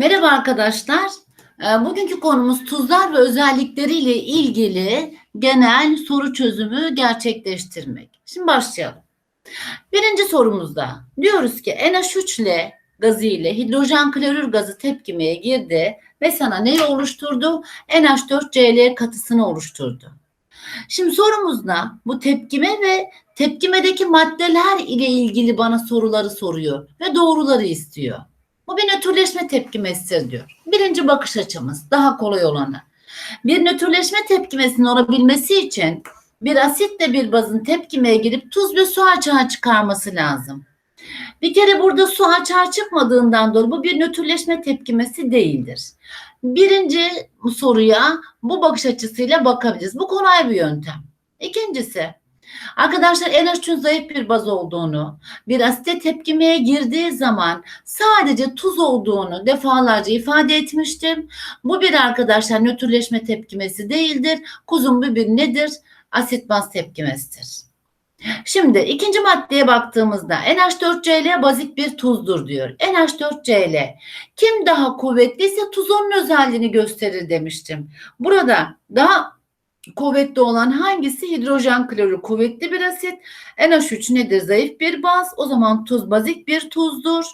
Merhaba arkadaşlar. Ee, Bugünkü konumuz tuzlar ve özellikleriyle ilgili genel soru çözümü gerçekleştirmek. Şimdi başlayalım. Birinci sorumuzda diyoruz ki NH3 ile gazı ile hidrojen klorür gazı tepkimeye girdi ve sana neyi oluşturdu? NH4Cl katısını oluşturdu. Şimdi sorumuzda bu tepkime ve tepkimedeki maddeler ile ilgili bana soruları soruyor ve doğruları istiyor. Bu bir nötrleşme tepkimesidir diyor. Birinci bakış açımız daha kolay olanı. Bir nötrleşme tepkimesinin olabilmesi için bir asitle bir bazın tepkimeye girip tuz ve su açığa çıkarması lazım. Bir kere burada su açığa çıkmadığından dolayı bu bir nötrleşme tepkimesi değildir. Birinci soruya bu bakış açısıyla bakabiliriz. Bu kolay bir yöntem. İkincisi Arkadaşlar NH3'ün zayıf bir baz olduğunu, bir asite tepkimeye girdiği zaman sadece tuz olduğunu defalarca ifade etmiştim. Bu bir arkadaşlar nötrleşme tepkimesi değildir. Kuzum bu bir nedir? Asit baz tepkimesidir. Şimdi ikinci maddeye baktığımızda NH4Cl bazik bir tuzdur diyor. NH4Cl kim daha kuvvetliyse tuz onun özelliğini gösterir demiştim. Burada daha kuvvetli olan hangisi? Hidrojen klorür kuvvetli bir asit. NH3 nedir? Zayıf bir baz. O zaman tuz bazik bir tuzdur.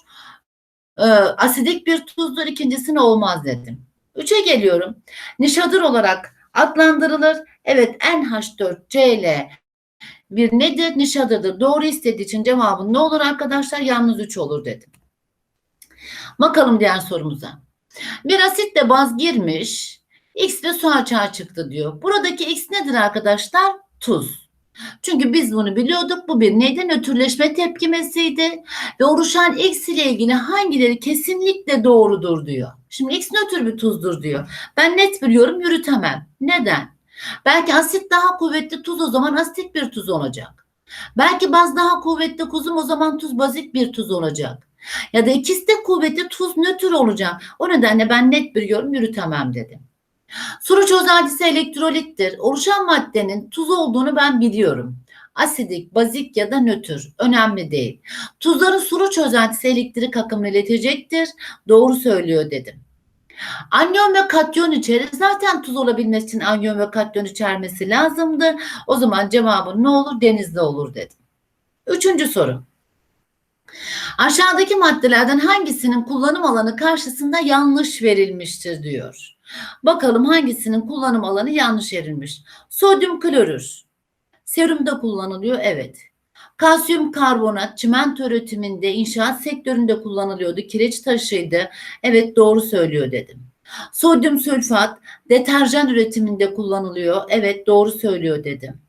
Ee, asidik bir tuzdur. İkincisine olmaz dedim. Üçe geliyorum. Nişadır olarak adlandırılır. Evet NH4Cl bir nedir? Nişadırdır. Doğru istediği için cevabın ne olur arkadaşlar? Yalnız 3 olur dedim. Bakalım diğer sorumuza. Bir asitle baz girmiş. X ile su açığa çıktı diyor. Buradaki X nedir arkadaşlar? Tuz. Çünkü biz bunu biliyorduk. Bu bir neydi? Nötrleşme tepkimesiydi. Ve oluşan X ile ilgili hangileri kesinlikle doğrudur diyor. Şimdi X nötr bir tuzdur diyor. Ben net biliyorum yürütemem. Neden? Belki asit daha kuvvetli tuz o zaman asitik bir tuz olacak. Belki baz daha kuvvetli kuzum o zaman tuz bazik bir tuz olacak. Ya da ikisi de kuvvetli tuz nötr olacak. O nedenle ben net biliyorum yürütemem dedim. Suru çözeltisi elektrolittir. Oluşan maddenin tuz olduğunu ben biliyorum. Asidik, bazik ya da nötr. Önemli değil. Tuzların suru çözeltisi elektrik akımını iletecektir. Doğru söylüyor dedim. Anyon ve katyon içerir. Zaten tuz olabilmesi için anyon ve katyon içermesi lazımdır. O zaman cevabın ne olur? Denizde olur dedim. Üçüncü soru. Aşağıdaki maddelerden hangisinin kullanım alanı karşısında yanlış verilmiştir diyor. Bakalım hangisinin kullanım alanı yanlış verilmiş. Sodyum klorür. Serumda kullanılıyor evet. Kalsiyum karbonat çimento üretiminde inşaat sektöründe kullanılıyordu. Kireç taşıydı. Evet doğru söylüyor dedim. Sodyum sülfat deterjan üretiminde kullanılıyor. Evet doğru söylüyor dedim.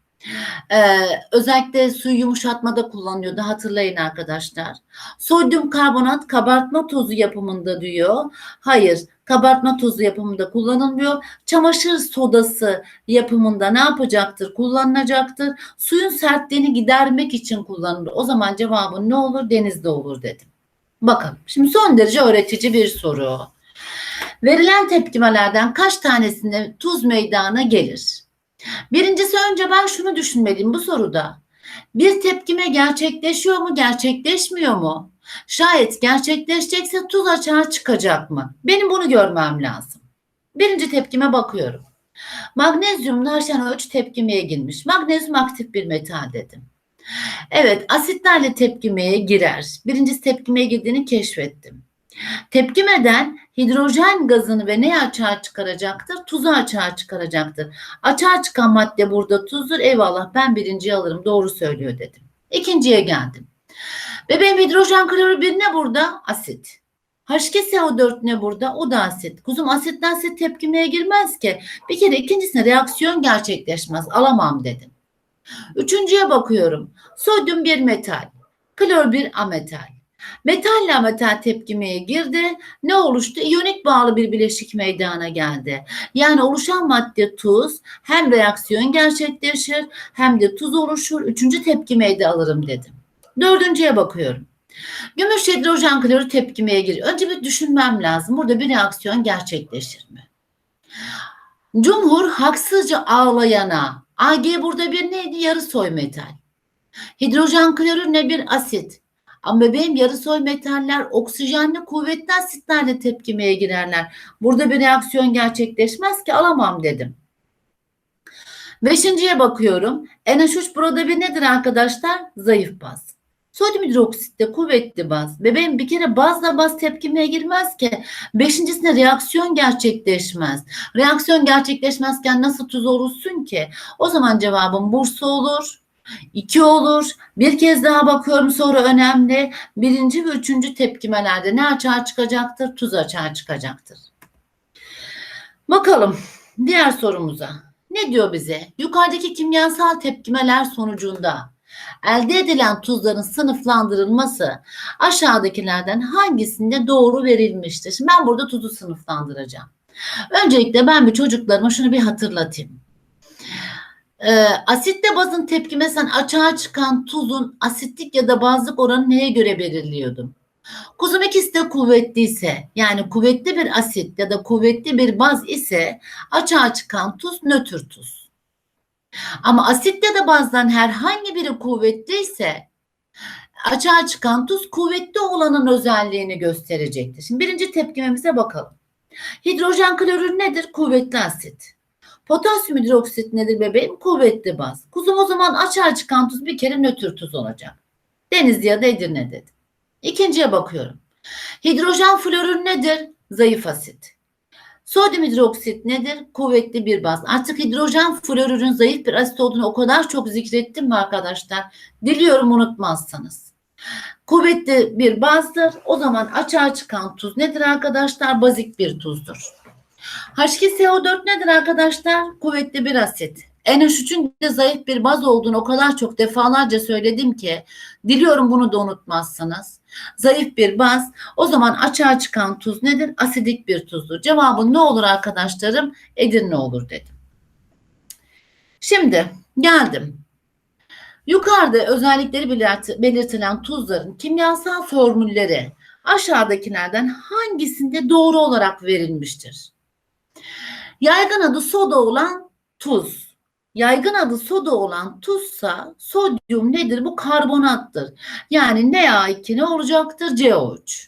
Ee, özellikle suyu yumuşatmada kullanılıyordu hatırlayın arkadaşlar. Sodyum karbonat kabartma tozu yapımında diyor. Hayır kabartma tozu yapımında kullanılmıyor. Çamaşır sodası yapımında ne yapacaktır? Kullanılacaktır. Suyun sertliğini gidermek için kullanılır. O zaman cevabın ne olur? Denizde olur dedim. Bakın şimdi son derece öğretici bir soru. Verilen tepkimelerden kaç tanesinde tuz meydana gelir? Birincisi önce ben şunu düşünmeliyim bu soruda. Bir tepkime gerçekleşiyor mu, gerçekleşmiyor mu? Şayet gerçekleşecekse tuz açığa çıkacak mı? Benim bunu görmem lazım. Birinci tepkime bakıyorum. Magnezyum HNO3 tepkimeye girmiş. Magnezyum aktif bir metal dedim. Evet, asitlerle tepkimeye girer. Birincisi tepkimeye girdiğini keşfettim. Tepkimeden hidrojen gazını ve neyi açığa çıkaracaktır? Tuzu açığa çıkaracaktır. Açığa çıkan madde burada tuzdur. Eyvallah ben birinciyi alırım. Doğru söylüyor dedim. İkinciye geldim. Bebeğim hidrojen klorür bir ne burada? Asit. H2SO4 ne burada? O da asit. Kuzum asitten asit tepkimeye girmez ki. Bir kere ikincisine reaksiyon gerçekleşmez. Alamam dedim. Üçüncüye bakıyorum. Sodyum bir metal. Klor bir ametal. Metalle ametal tepkimeye girdi. Ne oluştu? İyonik bağlı bir bileşik meydana geldi. Yani oluşan madde tuz hem reaksiyon gerçekleşir hem de tuz oluşur. Üçüncü tepkimeyi de alırım dedim. Dördüncüye bakıyorum. Gümüş hidrojen klorür tepkimeye giriyor. Önce bir düşünmem lazım. Burada bir reaksiyon gerçekleşir mi? Cumhur haksızca ağlayana. Ag burada bir neydi? Yarı soy metal. Hidrojen klorür ne bir asit. Ama bebeğim yarı soy metaller oksijenli kuvvetli asitlerle tepkimeye girerler. Burada bir reaksiyon gerçekleşmez ki alamam dedim. Beşinciye bakıyorum. NH3 burada bir nedir arkadaşlar? Zayıf baz. Sodyum hidroksit de kuvvetli baz. Bebeğim bir kere bazla baz tepkimeye girmez ki. Beşincisinde reaksiyon gerçekleşmez. Reaksiyon gerçekleşmezken nasıl tuz olursun ki? O zaman cevabım Bursa olur. 2 olur. Bir kez daha bakıyorum soru önemli. Birinci ve üçüncü tepkimelerde ne açığa çıkacaktır? Tuz açığa çıkacaktır. Bakalım diğer sorumuza. Ne diyor bize? Yukarıdaki kimyasal tepkimeler sonucunda elde edilen tuzların sınıflandırılması aşağıdakilerden hangisinde doğru verilmiştir? Şimdi ben burada tuzu sınıflandıracağım. Öncelikle ben bir çocuklarıma şunu bir hatırlatayım. Ee, asitle bazın tepkimesen açığa çıkan tuzun asitlik ya da bazlık oranı neye göre belirliyordum? Kuzum ikisi de kuvvetliyse yani kuvvetli bir asit ya da kuvvetli bir baz ise açığa çıkan tuz nötr tuz. Ama asit ya da bazdan herhangi biri kuvvetliyse açığa çıkan tuz kuvvetli olanın özelliğini gösterecektir. Şimdi birinci tepkimemize bakalım. Hidrojen klorür nedir? Kuvvetli asit. Potasyum hidroksit nedir bebeğim? Kuvvetli baz. Kuzum o zaman açığa çıkan tuz bir kere nötr tuz olacak. Denizli ya da Edirne dedi. İkinciye bakıyorum. Hidrojen florür nedir? Zayıf asit. Sodyum hidroksit nedir? Kuvvetli bir baz. Artık hidrojen florürün zayıf bir asit olduğunu o kadar çok zikrettim mi arkadaşlar? Diliyorum unutmazsanız. Kuvvetli bir bazdır. O zaman açığa çıkan tuz nedir arkadaşlar? Bazik bir tuzdur. H2SO4 nedir arkadaşlar? Kuvvetli bir asit. NH3'ün de zayıf bir baz olduğunu o kadar çok defalarca söyledim ki diliyorum bunu da unutmazsınız. Zayıf bir baz. O zaman açığa çıkan tuz nedir? Asidik bir tuzdur. Cevabı ne olur arkadaşlarım? Edirne olur dedim. Şimdi geldim. Yukarıda özellikleri belirtilen tuzların kimyasal formülleri aşağıdakilerden hangisinde doğru olarak verilmiştir? Yaygın adı soda olan tuz. Yaygın adı soda olan tuzsa sodyum nedir? Bu karbonattır. Yani Na2 ne olacaktır? CO3.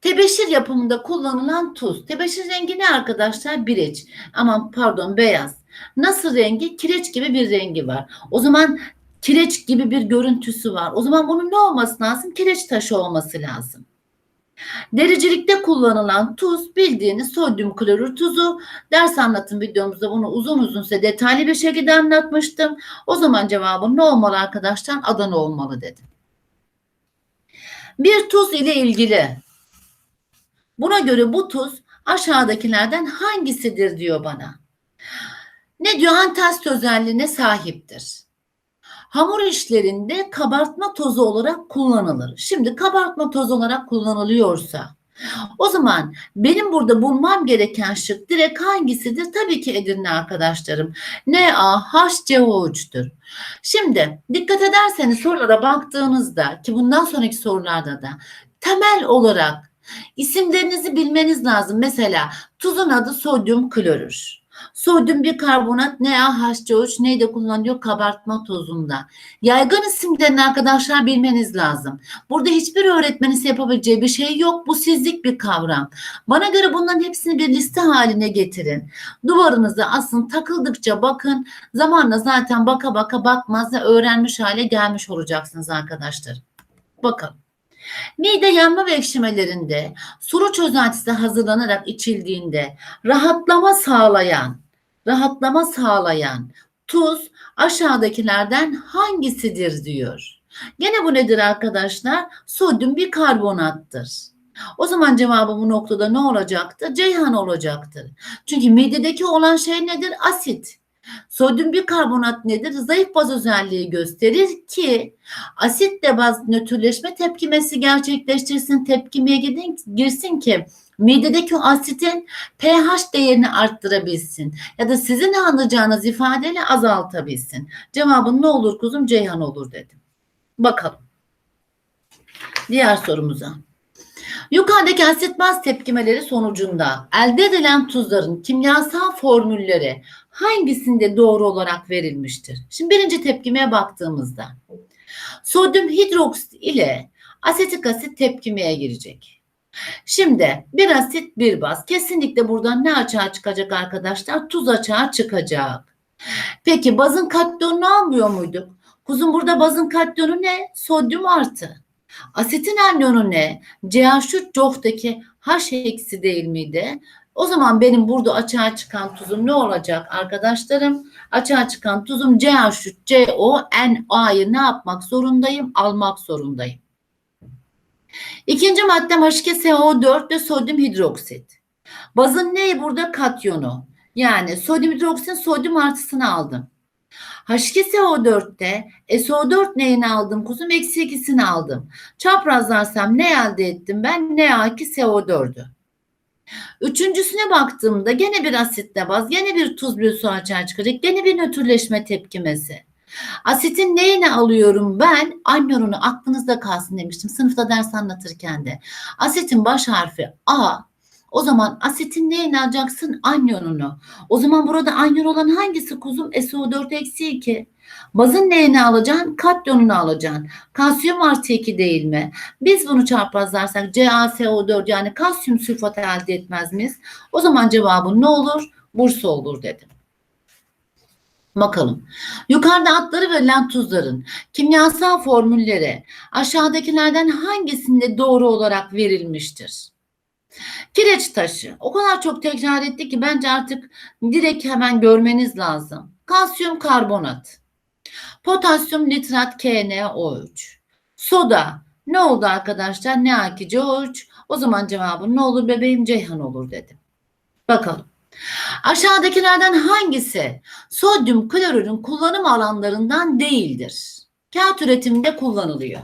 Tebeşir yapımında kullanılan tuz. Tebeşir rengi ne arkadaşlar? Bireç. Aman pardon beyaz. Nasıl rengi? Kireç gibi bir rengi var. O zaman kireç gibi bir görüntüsü var. O zaman bunun ne olması lazım? Kireç taşı olması lazım. Dericilikte kullanılan tuz bildiğiniz sodyum klorür tuzu. Ders anlatım videomuzda bunu uzun uzun size detaylı bir şekilde anlatmıştım. O zaman cevabım ne olmalı arkadaşlar? Adana olmalı dedim. Bir tuz ile ilgili. Buna göre bu tuz aşağıdakilerden hangisidir diyor bana. Ne diyor? Antast özelliğine sahiptir hamur işlerinde kabartma tozu olarak kullanılır. Şimdi kabartma tozu olarak kullanılıyorsa o zaman benim burada bulmam gereken şık direkt hangisidir? Tabii ki Edirne arkadaşlarım. NaHCO3'tür. Şimdi dikkat ederseniz sorulara baktığınızda ki bundan sonraki sorularda da temel olarak isimlerinizi bilmeniz lazım. Mesela tuzun adı sodyum klorür. Sodyum bikarbonat NaHCO3 neyde kullanılıyor? Kabartma tozunda. Yaygın isimlerini arkadaşlar bilmeniz lazım. Burada hiçbir öğretmenin yapabileceği bir şey yok. Bu sizlik bir kavram. Bana göre bunların hepsini bir liste haline getirin. Duvarınıza asın takıldıkça bakın. Zamanla zaten baka baka bakmaz ve öğrenmiş hale gelmiş olacaksınız arkadaşlar. Bakalım. Mide yanma ve ekşimelerinde suru çözeltisi hazırlanarak içildiğinde rahatlama sağlayan, rahatlama sağlayan tuz aşağıdakilerden hangisidir diyor. Gene bu nedir arkadaşlar? Sodyum bir karbonattır. O zaman cevabı bu noktada ne olacaktır? Ceyhan olacaktır. Çünkü midedeki olan şey nedir? Asit. Sodyum bikarbonat nedir? Zayıf baz özelliği gösterir ki asitle baz nötrleşme tepkimesi gerçekleştirsin, tepkimeye gidin, girsin ki midedeki asitin pH değerini arttırabilsin ya da sizin anlayacağınız ifadeyle azaltabilsin. Cevabın ne olur kuzum? Ceyhan olur dedim. Bakalım. Diğer sorumuza. Yukarıdaki asit baz tepkimeleri sonucunda elde edilen tuzların kimyasal formülleri hangisinde doğru olarak verilmiştir? Şimdi birinci tepkimeye baktığımızda Sodyum hidroksit ile asetik asit tepkimeye girecek. Şimdi bir asit bir baz. Kesinlikle buradan ne açığa çıkacak arkadaşlar? Tuz açığa çıkacak. Peki bazın katyonunu almıyor muyduk? Kuzum burada bazın katyonu ne? Sodyum artı. Asetin anyonu ne? CH3 COH'daki H eksi değil miydi? O zaman benim burada açığa çıkan tuzum ne olacak arkadaşlarım? Açığa çıkan tuzum CH3 CO NA'yı ne yapmak zorundayım? Almak zorundayım. İkinci maddem H2SO4 ve sodyum hidroksit. Bazın ne burada? Katyonu. Yani sodyum hidroksit sodyum artısını aldım. H2SO4'te SO4 neyini aldım kuzum? Eksi ikisini aldım. Çaprazlarsam ne elde ettim ben? Na2SO4'ü. Üçüncüsüne baktığımda gene bir asitle baz, gene bir tuz bir su açığa çıkacak, gene bir nötrleşme tepkimesi. Asitin neyini alıyorum ben? Anyonunu aklınızda kalsın demiştim sınıfta ders anlatırken de. Asitin baş harfi A. O zaman asitin neyini alacaksın? Anyonunu. O zaman burada anyon olan hangisi kuzum? SO4 eksi 2. Bazın neyini alacaksın? Katyonunu alacaksın. Kalsiyum artı 2 değil mi? Biz bunu çarpazlarsak CaSO4 yani kalsiyum sülfat elde etmez miyiz? O zaman cevabın ne olur? Bursa olur dedim. Bakalım. Yukarıda adları verilen tuzların kimyasal formülleri aşağıdakilerden hangisinde doğru olarak verilmiştir? Kireç taşı. O kadar çok tekrar etti ki bence artık direkt hemen görmeniz lazım. Kalsiyum karbonat. Potasyum nitrat KNO3. Soda. Ne oldu arkadaşlar? Na2CO3. O zaman cevabın ne olur bebeğim? Ceyhan olur dedim. Bakalım. Aşağıdakilerden hangisi sodyum klorürün kullanım alanlarından değildir? Kağıt üretiminde kullanılıyor.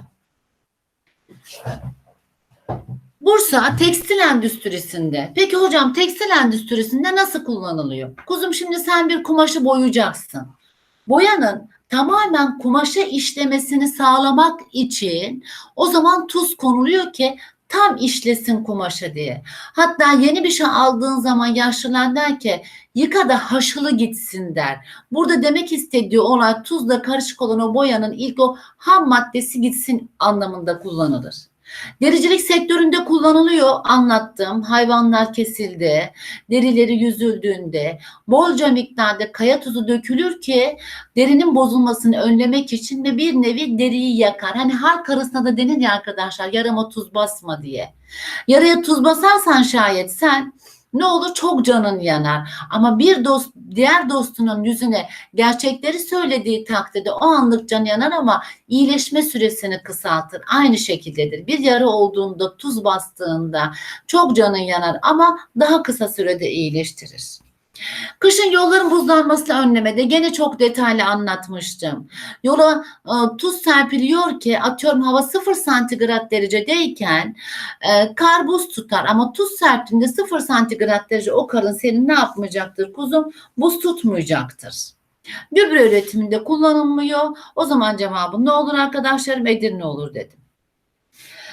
Bursa tekstil endüstrisinde. Peki hocam tekstil endüstrisinde nasıl kullanılıyor? Kuzum şimdi sen bir kumaşı boyayacaksın. Boyanın tamamen kumaşa işlemesini sağlamak için o zaman tuz konuluyor ki tam işlesin kumaşa diye. Hatta yeni bir şey aldığın zaman yaşlılar der ki yıka da haşılı gitsin der. Burada demek istediği olay tuzla karışık olan o boyanın ilk o ham maddesi gitsin anlamında kullanılır. Dericilik sektöründe kullanılıyor anlattım. Hayvanlar kesildi, derileri yüzüldüğünde bolca miktarda kaya tuzu dökülür ki derinin bozulmasını önlemek için ve bir nevi deriyi yakar. Hani halk arasında da denir ya arkadaşlar yarama tuz basma diye. Yaraya tuz basarsan şayet sen ne olur çok canın yanar. Ama bir dost diğer dostunun yüzüne gerçekleri söylediği takdirde o anlık can yanar ama iyileşme süresini kısaltır. Aynı şekildedir. Bir yara olduğunda tuz bastığında çok canın yanar ama daha kısa sürede iyileştirir. Kışın yolların buzlanmasını önlemede gene çok detaylı anlatmıştım. Yola e, tuz serpiliyor ki atıyorum hava 0 santigrat derecedeyken e, kar buz tutar ama tuz serptiğinde 0 santigrat derece o karın senin ne yapmayacaktır kuzum? Buz tutmayacaktır. Gübre üretiminde kullanılmıyor. O zaman cevabı ne olur arkadaşlarım? Edirne olur dedim.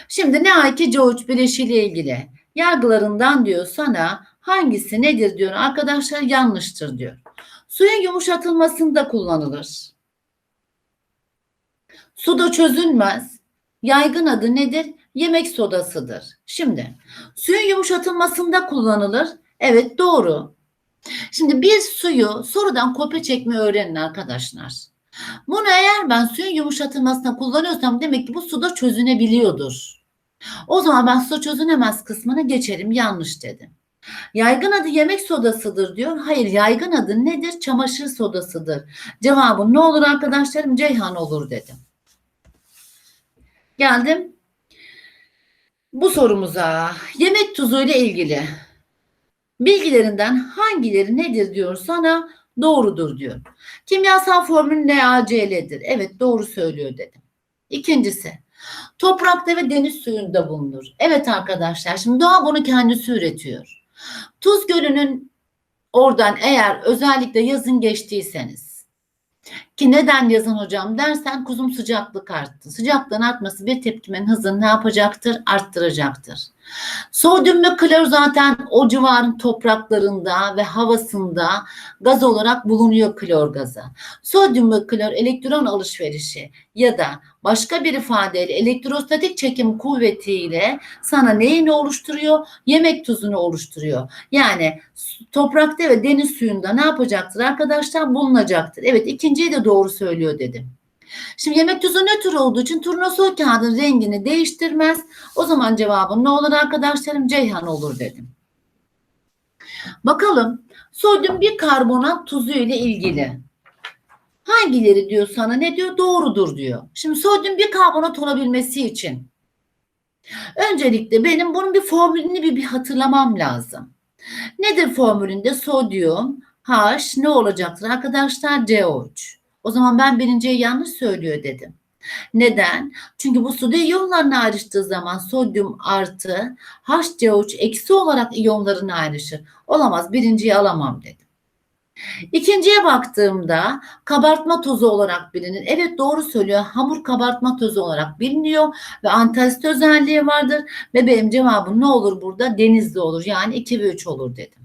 Şimdi ne NA2CO3 bileşiğiyle ilgili yargılarından diyor sana hangisi nedir diyor arkadaşlar yanlıştır diyor. Suyun yumuşatılmasında kullanılır. Suda çözülmez. Yaygın adı nedir? Yemek sodasıdır. Şimdi suyun yumuşatılmasında kullanılır. Evet doğru. Şimdi bir suyu sorudan kopya çekme öğrenin arkadaşlar. Bunu eğer ben suyun yumuşatılmasına kullanıyorsam demek ki bu suda çözünebiliyordur. O zaman ben su çözünemez kısmını geçerim yanlış dedim. Yaygın adı yemek sodasıdır diyor. Hayır yaygın adı nedir? Çamaşır sodasıdır. Cevabım ne olur arkadaşlarım? Ceyhan olur dedim. Geldim bu sorumuza. Yemek tuzu ile ilgili bilgilerinden hangileri nedir diyor sana doğrudur diyor. Kimyasal formül NaCl'dir. Evet doğru söylüyor dedim. İkincisi toprakta ve deniz suyunda bulunur. Evet arkadaşlar şimdi doğa bunu kendisi üretiyor. Tuz Gölü'nün oradan eğer özellikle yazın geçtiyseniz ki neden yazın hocam dersen kuzum sıcaklık arttı. Sıcaklığın artması bir tepkimenin hızını ne yapacaktır? Arttıracaktır. Sodyum ve klor zaten o civarın topraklarında ve havasında gaz olarak bulunuyor klor gazı. Sodyum ve klor elektron alışverişi ya da başka bir ifadeyle elektrostatik çekim kuvvetiyle sana neyini oluşturuyor? Yemek tuzunu oluşturuyor. Yani toprakta ve deniz suyunda ne yapacaktır arkadaşlar? Bulunacaktır. Evet ikinciyi de doğru söylüyor dedim. Şimdi yemek tuzu nötr olduğu için turnusol kağıdın rengini değiştirmez. O zaman cevabım ne olur arkadaşlarım? Ceyhan olur dedim. Bakalım sodyum bikarbonat tuzu ile ilgili. Hangileri diyor sana ne diyor? Doğrudur diyor. Şimdi sodyum bikarbonat olabilmesi için öncelikle benim bunun bir formülünü bir, bir hatırlamam lazım. Nedir formülünde? Sodyum H ne olacaktır arkadaşlar? CO3. O zaman ben birinciye yanlış söylüyor dedim. Neden? Çünkü bu suda iyonlarına ayrıştığı zaman sodyum artı HCO3 eksi olarak iyonlarına ayrışır. Olamaz birinciyi alamam dedim. İkinciye baktığımda kabartma tozu olarak bilinir. Evet doğru söylüyor. Hamur kabartma tozu olarak biliniyor ve antasit özelliği vardır. Ve benim cevabım ne olur burada? Denizli olur. Yani 2 ve 3 olur dedim.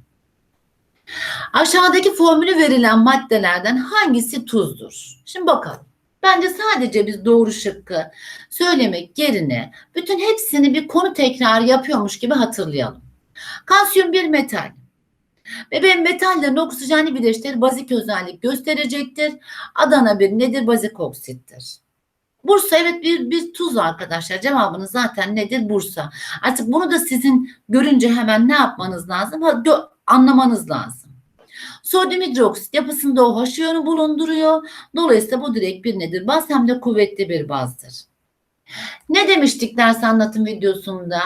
Aşağıdaki formülü verilen maddelerden hangisi tuzdur? Şimdi bakalım. Bence sadece biz doğru şıkkı söylemek yerine bütün hepsini bir konu tekrar yapıyormuş gibi hatırlayalım. Kalsiyum bir metal. Ve benim metallerin oksijenli bileşikleri bazik özellik gösterecektir. Adana bir nedir? Bazik oksittir. Bursa evet bir, bir tuz arkadaşlar. Cevabınız zaten nedir? Bursa. Artık bunu da sizin görünce hemen ne yapmanız lazım? Anlamanız lazım. Sodyum hidroksit yapısında o H iyonu bulunduruyor. Dolayısıyla bu direkt bir nedir? Baz hem de kuvvetli bir bazdır. Ne demiştik ders anlatım videosunda?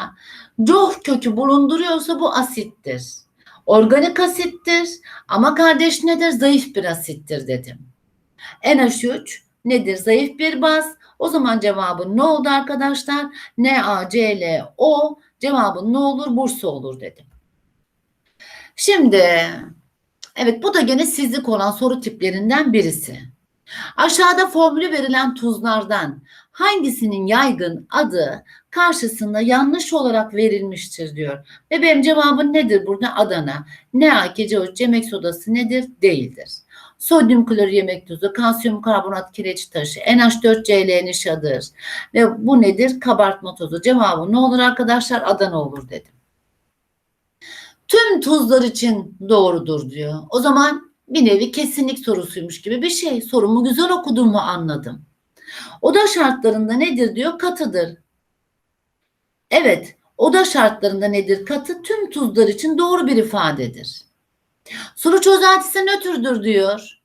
Coh kökü bulunduruyorsa bu asittir. Organik asittir ama kardeş nedir? Zayıf bir asittir dedim. NH3 nedir? Zayıf bir baz. O zaman cevabın ne oldu arkadaşlar? NaClO cevabın ne olur? Bursa olur dedim. Şimdi evet bu da gene sizlik olan soru tiplerinden birisi. Aşağıda formülü verilen tuzlardan hangisinin yaygın adı karşısında yanlış olarak verilmiştir diyor. Ve benim cevabım nedir burada? Adana. NaClO yemek sodası nedir? Değildir. Sodyum klor yemek tuzu, kalsiyum karbonat kireç taşı, NH4Cl nişadır. Ve bu nedir? Kabartma tozu. Cevabı ne olur arkadaşlar? Adana olur dedim. Tüm tuzlar için doğrudur diyor. O zaman bir nevi kesinlik sorusuymuş gibi bir şey. Sorumu güzel okuduğumu anladım. Oda şartlarında nedir diyor? Katıdır. Evet, oda şartlarında nedir? Katı tüm tuzlar için doğru bir ifadedir. Soru çözeltisi nötrdür diyor.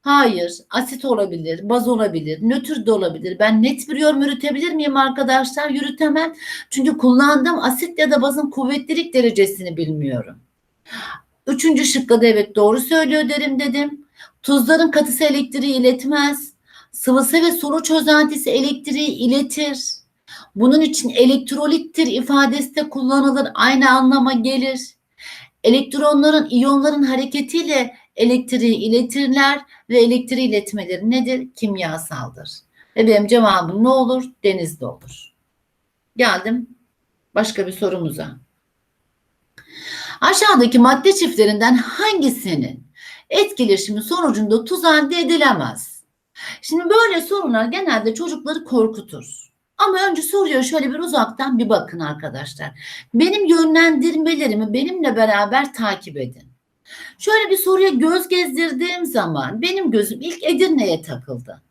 Hayır, asit olabilir, baz olabilir, nötr de olabilir. Ben net bir yorum yürütebilir miyim arkadaşlar? Yürütemem. Çünkü kullandığım asit ya da bazın kuvvetlilik derecesini bilmiyorum. Üçüncü şıkka da evet doğru söylüyor derim dedim. Tuzların katısı elektriği iletmez. Sıvısı ve sulu çözeltisi elektriği iletir. Bunun için elektrolittir ifadesi de kullanılır. Aynı anlama gelir. Elektronların iyonların hareketiyle elektriği iletirler ve elektriği iletmeleri nedir? Kimyasaldır. Ve benim cevabım ne olur? Denizde olur. Geldim başka bir sorumuza. Aşağıdaki madde çiftlerinden hangisinin etkileşimi sonucunda tuz elde edilemez? Şimdi böyle sorular genelde çocukları korkutur. Ama önce soruya şöyle bir uzaktan bir bakın arkadaşlar. Benim yönlendirmelerimi benimle beraber takip edin. Şöyle bir soruya göz gezdirdiğim zaman benim gözüm ilk Edirne'ye takıldı.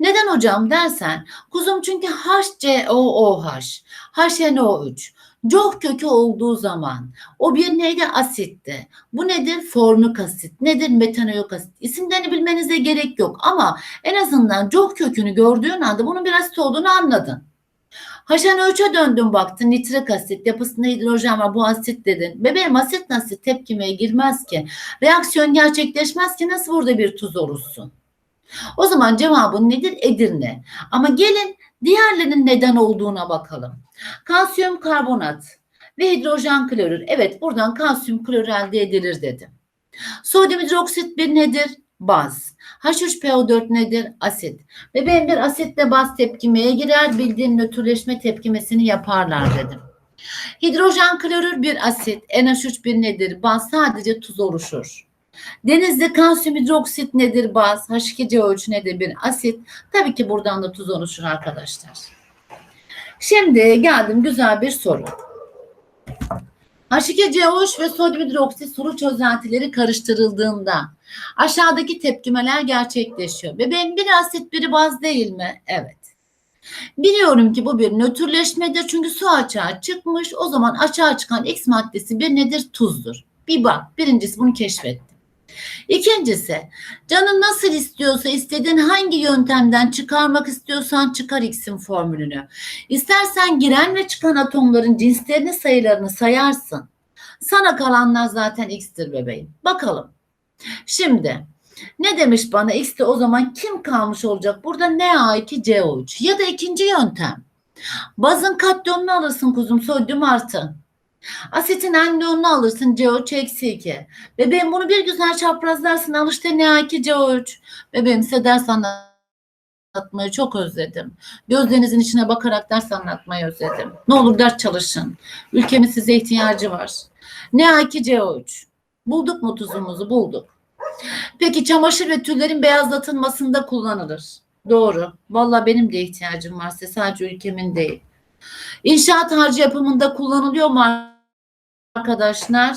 Neden hocam dersen kuzum çünkü HCOOH, HNO3, COH kökü olduğu zaman o bir neydi asitti. Bu nedir? Formik asit. Nedir? Metanoik asit. İsimlerini bilmenize gerek yok ama en azından COH kökünü gördüğün anda bunun bir asit olduğunu anladın. HNO3'e döndün baktın nitrik asit yapısında hidrojen var bu asit dedin. Bebeğim asit nasıl tepkimeye girmez ki? Reaksiyon gerçekleşmez ki nasıl burada bir tuz olursun? O zaman cevabın nedir? Edirne. Ama gelin diğerlerinin neden olduğuna bakalım. Kalsiyum karbonat ve hidrojen klorür. Evet buradan kalsiyum klorür elde edilir dedim. Sodyum hidroksit bir nedir? Baz. H3PO4 nedir? Asit. Ve benim bir asitle baz tepkimeye girer bildiğin nötrleşme tepkimesini yaparlar dedim. Hidrojen klorür bir asit. NH3 bir nedir? Baz sadece tuz oluşur. Denizde kalsiyum hidroksit nedir baz? H2CO3 nedir bir asit? Tabii ki buradan da tuz oluşur arkadaşlar. Şimdi geldim güzel bir soru. H2CO3 ve sodyum hidroksit sulu çözeltileri karıştırıldığında aşağıdaki tepkimeler gerçekleşiyor. Bebeğim biri asit biri baz değil mi? Evet. Biliyorum ki bu bir nötrleşmedir çünkü su açığa çıkmış. O zaman açığa çıkan X maddesi bir nedir? Tuzdur. Bir bak. Birincisi bunu keşfettim. İkincisi canın nasıl istiyorsa istediğin hangi yöntemden çıkarmak istiyorsan çıkar X'in formülünü. İstersen giren ve çıkan atomların cinslerini sayılarını sayarsın. Sana kalanlar zaten X'tir bebeğim. Bakalım. Şimdi ne demiş bana X'te o zaman kim kalmış olacak? Burada Na2CO3 ya da ikinci yöntem. Bazın katyonunu alırsın kuzum sodyum artı. Asitin anyonunu alırsın CO3 eksi 2. Bebeğim bunu bir güzel çaprazlarsın al işte Na2CO3. Bebeğim size ders anlatmayı çok özledim. Gözlerinizin içine bakarak ders anlatmayı özledim. Ne olur ders çalışın. Ülkemin size ihtiyacı var. Na2CO3. Bulduk mu tuzumuzu? Bulduk. Peki çamaşır ve tüllerin beyazlatılmasında kullanılır. Doğru. Vallahi benim de ihtiyacım var size. Sadece ülkemin değil. İnşaat harcı yapımında kullanılıyor mu arkadaşlar?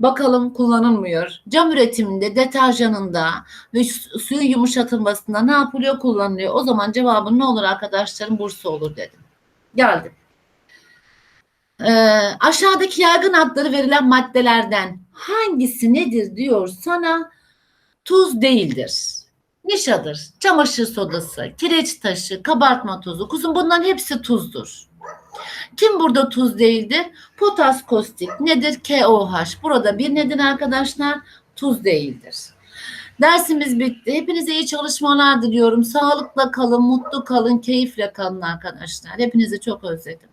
Bakalım kullanılmıyor. Cam üretiminde, deterjanında ve su- suyun yumuşatılmasında ne yapılıyor? Kullanılıyor. O zaman cevabın ne olur arkadaşlarım? Bursa olur dedim. Geldim. Ee, aşağıdaki yaygın adları verilen maddelerden hangisi nedir diyor sana? Tuz değildir. Nişadır, çamaşır sodası, kireç taşı, kabartma tozu. Kuzum bunların hepsi tuzdur. Kim burada tuz değildir? Potas kostik nedir? KOH. Burada bir nedir arkadaşlar? Tuz değildir. Dersimiz bitti. Hepinize iyi çalışmalar diliyorum. Sağlıkla kalın, mutlu kalın, keyifle kalın arkadaşlar. Hepinizi çok özledim.